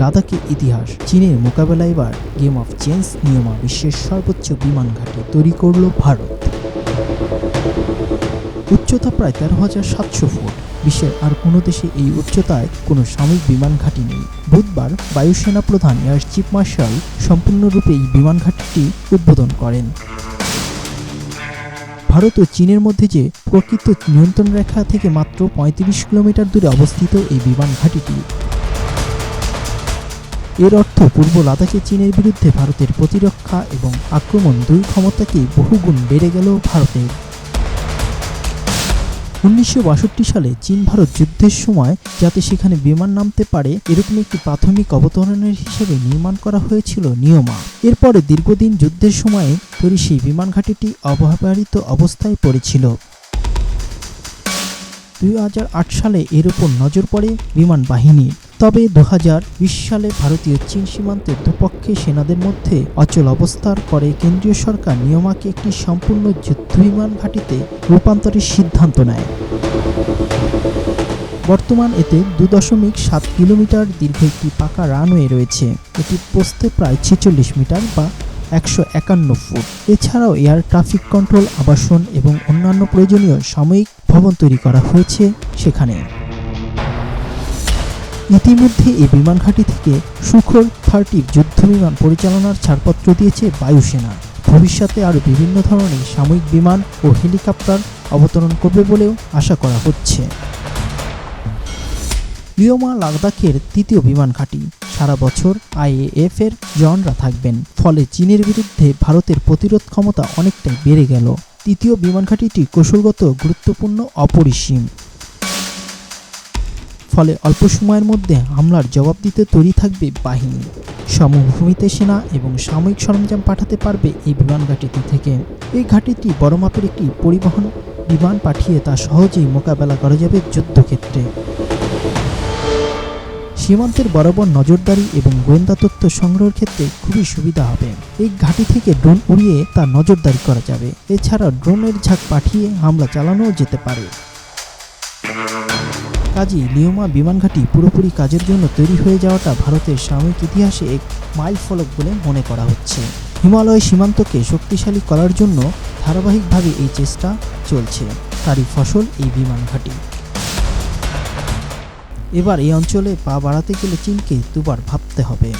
লাদাখের ইতিহাস, চীনের মোকাবেলা এবার গেম অফ চেঞ্জ নিয়মা বিশ্বের সর্বোচ্চ বিমান ঘাঁটি তৈরি করল ভারত। উচ্চতা প্রায় তেরো হাজার সাতশো ফুট। বিশ্বের আর কোনো দেশে এই উচ্চতায় কোনো সামরিক বিমান ঘাঁটি নেই। বুধবার বায়ুসেনা প্রধান এয়ার চিফ মার্শাল সম্পূর্ণরূপে এই বিমান ঘাঁটিটি উদ্বোধন করেন। ভারত ও চীনের মধ্যে যে প্রকৃত নিয়ন্ত্রণ রেখা থেকে মাত্র পঁয়ত্রিশ কিলোমিটার দূরে অবস্থিত এই বিমান ঘাঁটিটি এর অর্থ পূর্ব লাদাখে চীনের বিরুদ্ধে ভারতের প্রতিরক্ষা এবং আক্রমণ দুই ক্ষমতাকেই বহুগুণ বেড়ে গেল ভারতের। উনিশশো বাষট্টি সালে চীন ভারত যুদ্ধের সময় যাতে সেখানে বিমান নামতে পারে, এরকম একটি প্রাথমিক অবতরণের হিসেবে নির্মাণ করা হয়েছিল নিয়মা। এরপরে দীর্ঘদিন যুদ্ধের সময়ে তৈরি সেই বিমান ঘাঁটিটি অবহেলিত অবস্থায় পড়েছিল। দুই হাজার আট সালে এর উপর নজর পড়ে বিমান বাহিনীর। তবে দু বিশ সালে ভারতীয় চীন সীমান্তে দুপক্ষে সেনাদের মধ্যে অচল অবস্থার পরে কেন্দ্রীয় সরকার নিয়মাকে একটি সম্পূর্ণ যুদ্ধবিমান ঘাঁটিতে রূপান্তরের সিদ্ধান্ত নেয়। বর্তমান এতে দু দশমিক সাত কিলোমিটার দীর্ঘ একটি পাকা রানওয়ে রয়েছে। এটি পোস্তে প্রায় ছেচল্লিশ মিটার বা একশো একান্ন ফুট। এছাড়াও এয়ার ট্রাফিক কন্ট্রোল, আবাসন এবং অন্যান্য প্রয়োজনীয় সাময়িক ভবন তৈরি করা হয়েছে সেখানে। ইতিমধ্যে এই বিমান ঘাঁটি থেকে সুখোর থার্টি যুদ্ধবিমান পরিচালনার ছাড়পত্র দিয়েছে বায়ুসেনা। ভবিষ্যতে আরও বিভিন্ন ধরনের সামরিক বিমান ও হেলিকপ্টার অবতরণ করবে বলেও আশা করা হচ্ছে। লিওমা লাদাখের তৃতীয় বিমান ঘাঁটি সারা বছর আইএএফ এর জওয়ানরা থাকবেন। ফলে চীনের বিরুদ্ধে ভারতের প্রতিরোধ ক্ষমতা অনেকটাই বেড়ে গেল। তৃতীয় বিমান ঘাঁটিটি কৌশলগত, গুরুত্বপূর্ণ, অপরিসীম। ফলে অল্প সময়ের মধ্যে হামলার জবাব দিতে তৈরি থাকবে বাহিনী। সমভূমিতে সেনা এবং সাময়িক সরঞ্জাম পাঠাতে পারবে এই বিমান ঘাঁটিটি থেকে। এই ঘাঁটিটি বড় মাপের একটি পরিবহন বিমান পাঠিয়ে তা সহজেই মোকাবেলা করা যাবে যুদ্ধক্ষেত্রে। সীমান্তের বরাবর নজরদারি এবং গোয়েন্দা তথ্য সংগ্রহের ক্ষেত্রে খুবই সুবিধা হবে। এই ঘাঁটি থেকে ড্রোন উড়িয়ে তা নজরদারি করা যাবে। এছাড়া ড্রোনের ঝাঁক পাঠিয়ে হামলা চালানোও যেতে পারে। কাজী লিওমা বিমানঘাটি পুরোপুরি কাজের জন্য তৈরি হয়ে যাওয়াটা ভারতের সাময়িক ইতিহাসে এক মাইল ফলক বলে মনে করা হচ্ছে। হিমালয় সীমান্তকে শক্তিশালী করার জন্য ধারাবাহিকভাবে এই চেষ্টা চলছে, তারই ফসল এই বিমানঘাটি এবার এই অঞ্চলে পা বাড়াতে গেলে চীনকে দুবার ভাবতে হবে।